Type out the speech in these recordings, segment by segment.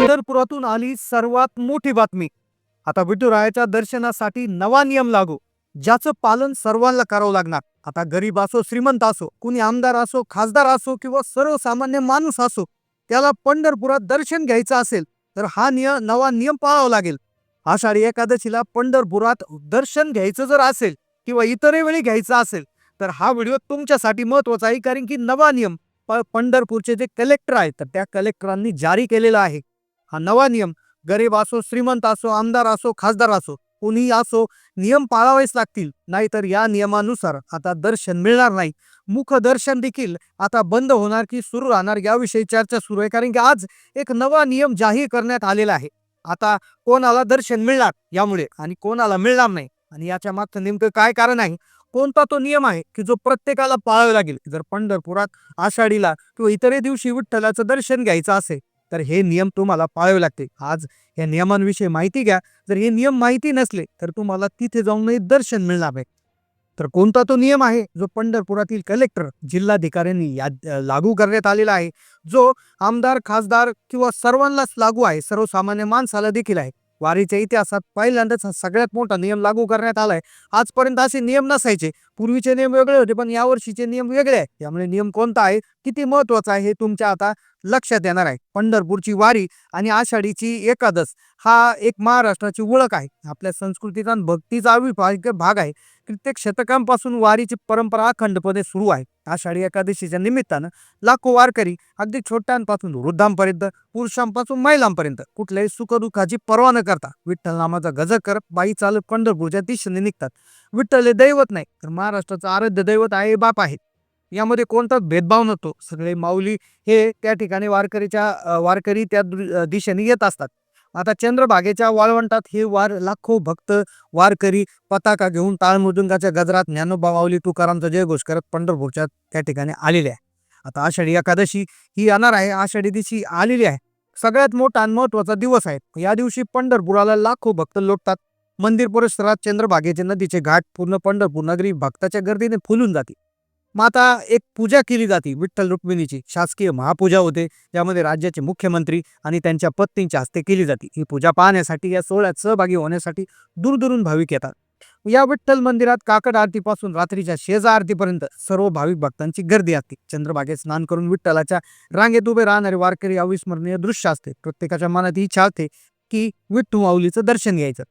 पंढरपुरातून आली सर्वात मोठी बातमी. आता विठुरायाच्या दर्शनासाठी नवा नियम लागू ज्याचं पालन सर्वांना करावं लागणार. आता गरीब असो श्रीमंत असो कुणी आमदार असो खासदार असो किंवा सर्वसामान्य माणूस असो त्याला पंढरपुरात दर्शन घ्यायचं असेल तर हा नियम नवा नियम पाळावा लागेल. आषाढी एकादशीला पंढरपुरात दर्शन घ्यायचं जर असेल किंवा इतरही वेळी घ्यायचं असेल तर हा व्हिडिओ तुमच्यासाठी महत्त्वाचा आहे कारण की नवा नियम पंढरपूरचे जे कलेक्टर आहेत तर त्या कलेक्टरांनी जारी केलेला आहे. हा नवा नियम. गरीब असो श्रीमंत असो आमदार असो खासदार असो कोणीही असो नियम पाळावेच लागतील. नाहीतर या नियमानुसार आता दर्शन मिळणार नाही. मुख दर्शन देखील आता बंद होणार की सुरू राहणार याविषयी चर्चा सुरू आहे. कारण की आज एक नवा नियम जाहीर करण्यात आलेला आहे. आता कोणाला दर्शन मिळणार यामुळे आणि कोणाला मिळणार नाही आणि याच्या मागचं नेमकं काय कारण आहे? कोणता तो नियम आहे की जो प्रत्येकाला पाळावा लागेल? जर पंढरपुरात आषाढीला किंवा इतरही दिवशी विठ्ठलाचं दर्शन घ्यायचं असेल तर हे नियम तुम्हाला पाळावे लागते आज या नियमांविषयी माहिती घ्या. जर हे नियम माहिती नसले तर तुम्हाला तिथे जाऊनही दर्शन मिळणार नाही. तर कोणता तो नियम आहे? जो पंढरपुरातील कलेक्टर जिल्हाधिकाऱ्यांनी या लागू करण्यात आलेला आहे. जो आमदार खासदार किंवा सर्वांनाच लागू आहे. सर्वसामान्य माणसाला देखील आहे. वारीच्या इतिहासात पहिल्यांदाच हा सगळ्यात मोठा नियम लागू करण्यात आलाय. आजपर्यंत असे नियम नसायचे. पूर्वीचे नियम वेगळे होते पण यावर्षीचे नियम वेगळे आहे त्यामुळे नियम कोणता आहे? किती महत्त्वाचा आहे हे तुमच्या आता लक्षात येणार आहे. पंढरपूरची वारी आणि आषाढीची एकादश हा एक महाराष्ट्राची ओळख आहे. आपल्या संस्कृतीचा आणि भक्तीचा अविभाज्य भाग आहे. कित्येक शतकांपासून वारीची परंपरा अखंडपणे सुरू आहे. आषाढी एकादशीच्या निमित्तानं लाखो वारकरी अगदी छोट्यांपासून वृद्धांपर्यंत पुरुषांपासून महिलांपर्यंत कुठल्याही सुखदुःखाची पर्वा न करता विठ्ठल नामाचा गजर करत बाई चालत पंढरपूरच्या दिशेने निघतात. विठ्ठल हे दैवत नाही. तर महाराष्ट्राचं आराध्य दैवत आहे बाप आहे. यामध्ये कोणताच भेदभाव नसतो. सगळे माऊली हे त्या ठिकाणी वारकरीच्या वारकरी त्या दिशेने येत असतात. आता चंद्रभागेच्या वाळवंटात हे वार लाखो भक्त वारकरी पताका घेऊन ताळमृदुंगाच्या गजरात ज्ञानोबा माऊली तुकारामचा जयघोष करत पंढरपूरच्या त्या ठिकाणी आलेले आहे. आता आषाढी एकादशी ही येणार आहे. आषाढी दिवशी आलेली आहे. सगळ्यात मोठा आणि महत्त्वाचा दिवस आहे. या दिवशी पंढरपुराला लाखो भक्त लोटतात. मंदिर परिसरात चंद्रभागेचे नदीचे घाट पूर्ण पंढरपूर नगरी भक्ताच्या गर्दीने फुलून जाते. माता एक पूजा केली जाते विठ्ठल रुक्मिणीची. शासकीय महापूजा होते. ज्यामध्ये राज्याचे मुख्यमंत्री आणि त्यांच्या पत्नींच्या हस्ते केली जाते. ही पूजा पाहण्यासाठी या सोहळ्यात सहभागी होण्यासाठी दूरदूरून भाविक येतात. या विठ्ठल मंदिरात काकड आरतीपासून रात्रीच्या शेजा आरतीपर्यंत सर्व भाविक भक्तांची गर्दी असते. चंद्रभागेत स्नान करून विठ्ठलाच्या रांगेत उभे राहणारे वारकरी अविस्मरणीय दृश्य असते. प्रत्येकाच्या मनात ही इच्छा असते की विठ्ठू माऊलीचं दर्शन घ्यायचं.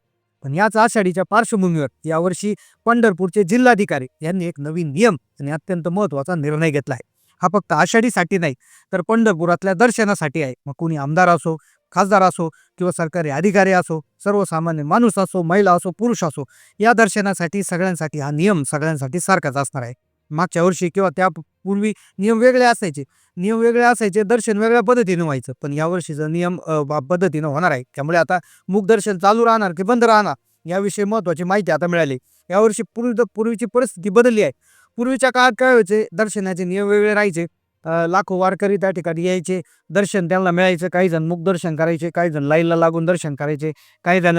पण याच आषाढीच्या पार्श्वभूमीवर यावर्षी पंढरपूरचे जिल्हाधिकारी यांनी एक नवीन नियम आणि अत्यंत महत्त्वाचा निर्णय घेतला आहे. हा फक्त आषाढीसाठी नाही तर पंढरपुरातल्या दर्शनासाठी आहे. मग कोणी आमदार असो खासदार असो किंवा सरकारी अधिकारी असो सर्वसामान्य माणूस असो महिला असो पुरुष असो या दर्शनासाठी सगळ्यांसाठी हा नियम सगळ्यांसाठी सारखाच असणार आहे. मागच्या वर्षी किंवा त्या पूर्वी नियम वेगळे असायचे. नियम वेगळे असायचे दर्शन वेगळ्या पद्धतीने व्हायचं. पण यावर्षीचं नियम पद्धतीनं होणार आहे. त्यामुळे आता मुखदर्शन चालू राहणार की बंद राहणार? याविषयी महत्त्वाची माहिती आता मिळाली. यावर्षी पूर्वी पूर्वीची परिस्थिती बदलली आहे. पूर्वीच्या काळात काय व्हायचे? दर्शनाचे नियम वेगळे राहायचे. लाखो वारकरी त्या ठिकाणी यायचे. दर्शन त्यांना मिळायचं. काही जण मुखदर्शन करायचे काही जण लाईनला लागून दर्शन करायचे. काही जण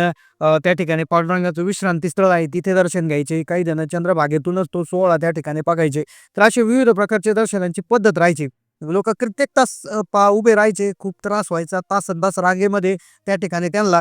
त्या ठिकाणी पांडुरंगाचं विश्रांती स्थळ आहे तिथे दर्शन घ्यायचे. काही जण चंद्रभागेतूनच तो सोहळा त्या ठिकाणी बघायचे. तर असे विविध प्रकारचे दर्शनांची पद्धत राहायची. लोक कित्येक तास पा उभे राहायचे. खूप त्रास व्हायचा. तासन तास रांगेमध्ये त्या ठिकाणी त्यांना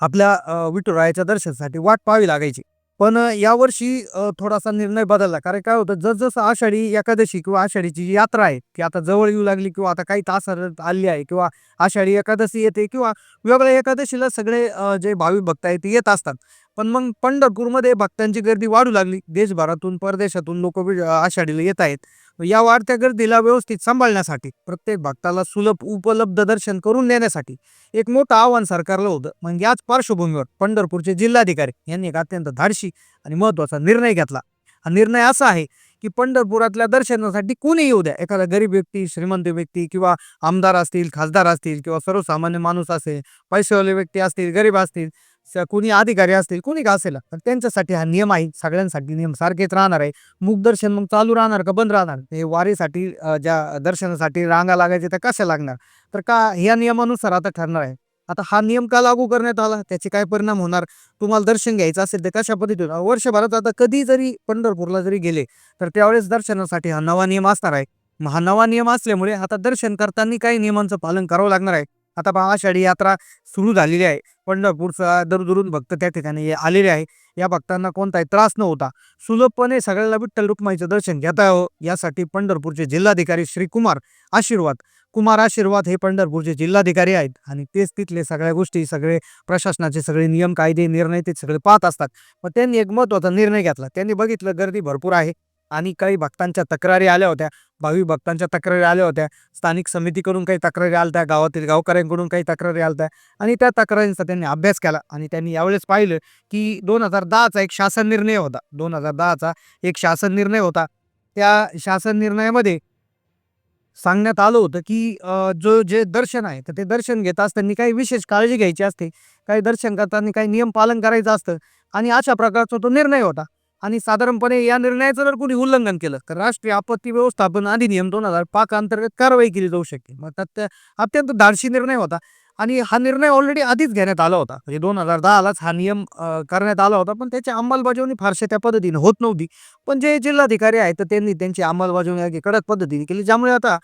आपल्या विठुरायाच्या दर्शनासाठी वाट पाहावी लागायची. पण यावर्षी थोडासा निर्णय बदलला. कारण काय होतं जसजसं आषाढी एकादशी किंवा आषाढीची जी यात्रा आहे ती आता जवळ येऊ लागली किंवा आता काही तास आली आहे किंवा आषाढी एकादशी येते किंवा वेगळ्या एकादशीला सगळे जे भाविक भक्त आहेत ते येत असतात. पण मग पंढरपूरमध्ये भक्तांची गर्दी वाढू लागली. देशभरातून परदेशातून लोक आषाढीला येत आहेत. या वाढत्या गर्दीला व्यवस्थित सांभाळण्यासाठी प्रत्येक भक्ताला सुलभ उपलब्ध दर्शन करून देण्यासाठी एक मोठं आव्हान सरकारला होतं. मग याच पार्श्वभूमीवर पंढरपूरचे जिल्हाधिकारी यांनी एक अत्यंत धाडशी आणि महत्त्वाचा निर्णय घेतला. हा निर्णय असा आहे की पंढरपुरातल्या दर्शनासाठी कोणी येऊ द्या. एखादा गरीब व्यक्ती श्रीमंत व्यक्ती किंवा आमदार असतील खासदार असतील किंवा सर्वसामान्य माणूस असेल पैसेवाले व्यक्ती असतील गरीब असतील कोणी अधिकारी असतील कोणी का असेल तर त्यांच्यासाठी हा नियम आहे. सगळ्यांसाठी नियम सारखेच राहणार आहे. मुखदर्शन मग चालू राहणार का बंद राहणार? हे वारीसाठी ज्या दर्शनासाठी रांगा लागायचे त्या कशा लागणार? तर का ह्या नियमानुसार आता ठरणार आहे? आता हा नियम का लागू करण्यात आला? त्याचे काय परिणाम होणार? तुम्हाला दर्शन घ्यायचं असेल तर कशा पद्धतीनं? वर्षभरात आता कधी जरी पंढरपूरला जरी गेले तर त्यावेळेस दर्शनासाठी हा नवा नियम असणार आहे. मग हा नवा नियम असल्यामुळे आता दर्शन करताना काही नियमांचं पालन करावं लागणार आहे. आता पहा आषाढी यात्रा सुरू झालेली आहे. पंढरपूरचा दूरदूरून भक्त त्या ठिकाणी आलेले आहे. या भक्तांना कोणताही त्रास न होता सुलभपणे सगळ्याला विठ्ठल रुक्माईचं दर्शन घेता यावं. यासाठी पंढरपूरचे जिल्हाधिकारी श्री कुमार आशीर्वाद. कुमार आशीर्वाद हे पंढरपूरचे जिल्हाधिकारी आहेत आणि तेच तिथले सगळ्या गोष्टी सगळे प्रशासनाचे सगळे नियम कायदे निर्णय ते सगळे पाहत असतात. मग त्यांनी एक महत्त्वाचा निर्णय घेतला. त्यांनी बघितलं गर्दी भरपूर आहे. आणि काही भक्तांच्या तक्रारी आल्या होत्या. भावी भक्तांच्या तक्रारी आल्या होत्या. स्थानिक समितीकडून काही तक्रारी आल्या होत्या. गावातील गावकऱ्यांकडून काही तक्रारी आल्या होत्या. आणि त्या तक्रारींचा त्यांनी अभ्यास केला आणि त्यांनी यावेळेस पाहिलं की दोन हजार दहाचा एक शासन निर्णय होता. दोन हजार दहाचा एक शासन निर्णय होता. त्या शासन निर्णयामध्ये सांगण्यात आलं होतं की जो जे दर्शन आहे तर ते दर्शन घेत असताना काही विशेष काळजी घ्यायची असते. काही दर्शन करताना काही नियम पालन करायचं असतं. आणि अशा प्रकारचा तो निर्णय होता. आणि साधारणपणे या निर्णयाचं जर कोणी उल्लंघन केलं तर राष्ट्रीय आपत्ती व्यवस्थापन अधिनियम दोन हजार पाच अंतर्गत कारवाई केली जाऊ शकते मग त्यात अत्यंत धाडशी निर्णय होता. आणि हा निर्णय ऑलरेडी आधीच घेण्यात आला होता. म्हणजे दोन हजार दहालाच हा नियम करण्यात आला होता. पण त्याची अंमलबजावणी फारशा त्या पद्धतीने होत नव्हती. पण जे जिल्हाधिकारी आहेत तर त्यांनी त्यांची अंमलबजावणी अगदी कडक पद्धतीने केली. ज्यामुळे आता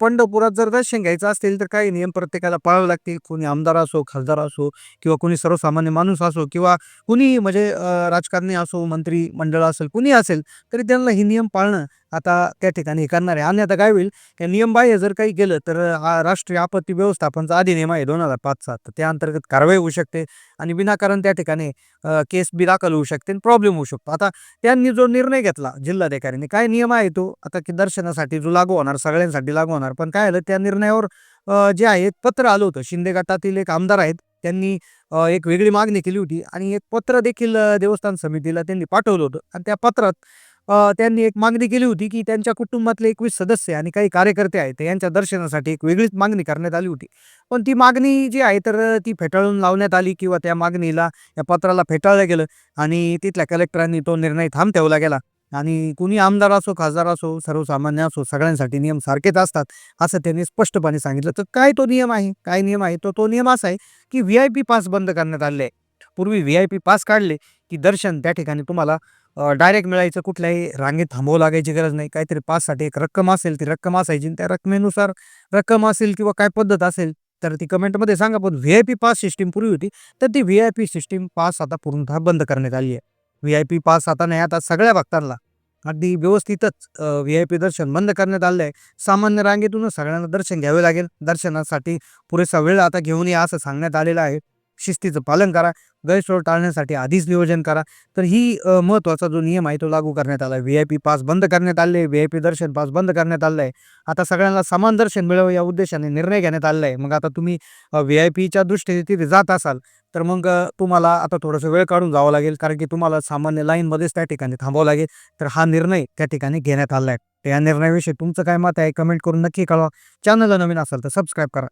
पंढरपुरात जर दर्शन घ्यायचं असेल तर काही नियम प्रत्येकाला पाळावे लागतील. कोणी आमदार असो खासदार असो किंवा कोणी सर्वसामान्य माणूस असो किंवा कुणी म्हणजे राजकारणी असो मंत्री मंडळ असेल कुणी असेल तरी त्यांना हे नियम पाळणं आता त्या ठिकाणी करणार आहे. अन्यथा काय होईल त्या नियमबाह्य जर काही केलं तर हा राष्ट्रीय आपत्ती व्यवस्थापनचा अधिनियम आहे दोन हजार पाच तर त्या अंतर्गत कारवाई होऊ शकते आणि विनाकारण त्या ठिकाणी केस बी दाखल होऊ शकते आणि प्रॉब्लेम होऊ शकतो. आता त्यांनी जो निर्णय घेतला जिल्हाधिकाऱ्यांनी काय नियम आहे तो? आता की दर्शनासाठी जो लागू होणार सगळ्यांसाठी लागू होणार. पण काय आलं त्या निर्णयावर जे आहे पत्र आलं होतं. शिंदे गटातील एक आमदार आहेत. त्यांनी एक वेगळी मागणी केली होती आणि एक पत्र देखील देवस्थान समितीला त्यांनी पाठवलं होतं. आणि त्या पत्रात त्यांनी एक मागणी केली होती की त्यांच्या कुटुंबातले एकवीस सदस्य आणि काही कार्यकर्ते आहेत यांच्या दर्शनासाठी एक वेगळीच मागणी करण्यात आली होती. पण ती मागणी जी आहे तर ती फेटाळून लावण्यात आली किंवा त्या मागणीला या पत्राला फेटाळलं गेलं आणि तिथल्या कलेक्टरांनी तो निर्णय थांब ठेवला गेला. आणि कुणी आमदार असो खासदार असो सर्वसामान्य असो सगळ्यांसाठी नियम सारखेच असतात असं त्यांनी स्पष्टपणे सांगितलं. तर काय तो नियम आहे? काय नियम आहे? तो तो नियम असा आहे की व्ही आय पी पास बंद करण्यात आले आहे. पूर्वी व्ही आय पी पास काढले की दर्शन त्या ठिकाणी तुम्हाला डायरेक्ट मिळायचं कुठल्याही रांगेत थांबावं लागायची गरज नाही. काहीतरी पाससाठी एक रक्कम असेल ती रक्कम असायची त्या रकमेनुसार रक्कम असेल किंवा काय पद्धत असेल तर ती कमेंटमध्ये सांगा. पण V I P pass system पूर्वी होती तर ती V I P system pass आता पूर्णतः बंद करण्यात आली आहे. व्ही आय पी पास आता नाही आता सगळ्या भक्तांना अगदी व्यवस्थितच व्ही आय पी दर्शन बंद करण्यात आलं आहे. सामान्य रांगेतूनच सगळ्यांना दर्शन घ्यावे लागेल. दर्शनासाठी पुरेसा वेळ आता घेऊन या असं सांगण्यात आलेलं आहे. शिस्तीचं पालन करा. गैरसोय टाळण्यासाठी आधीच नियोजन करा. तर ही महत्त्वाचा जो नियम आहे तो लागू करण्यात आला आहे व्ही आय पी पास बंद करण्यात आले व्ही आय पी दर्शन पास बंद करण्यात आलं आहे आता सगळ्यांना समान दर्शन मिळावं या उद्देशाने निर्णय घेण्यात आलेला आहे मग आता तुम्ही व्ही आय पीच्या दृष्टीने तिथे जात असाल तर मग तुम्हाला आता थोडंसं वेळ काढून जावं लागेल. कारण की तुम्हाला सामान्य लाईनमध्येच त्या ठिकाणी थांबावं लागेल. तर हा निर्णय त्या ठिकाणी घेण्यात आला आहे तर या निर्णयाविषयी तुमचं काय मत आहे कमेंट करून नक्की कळवा. चॅनलला नवीन असाल तर सबस्क्राईब करा.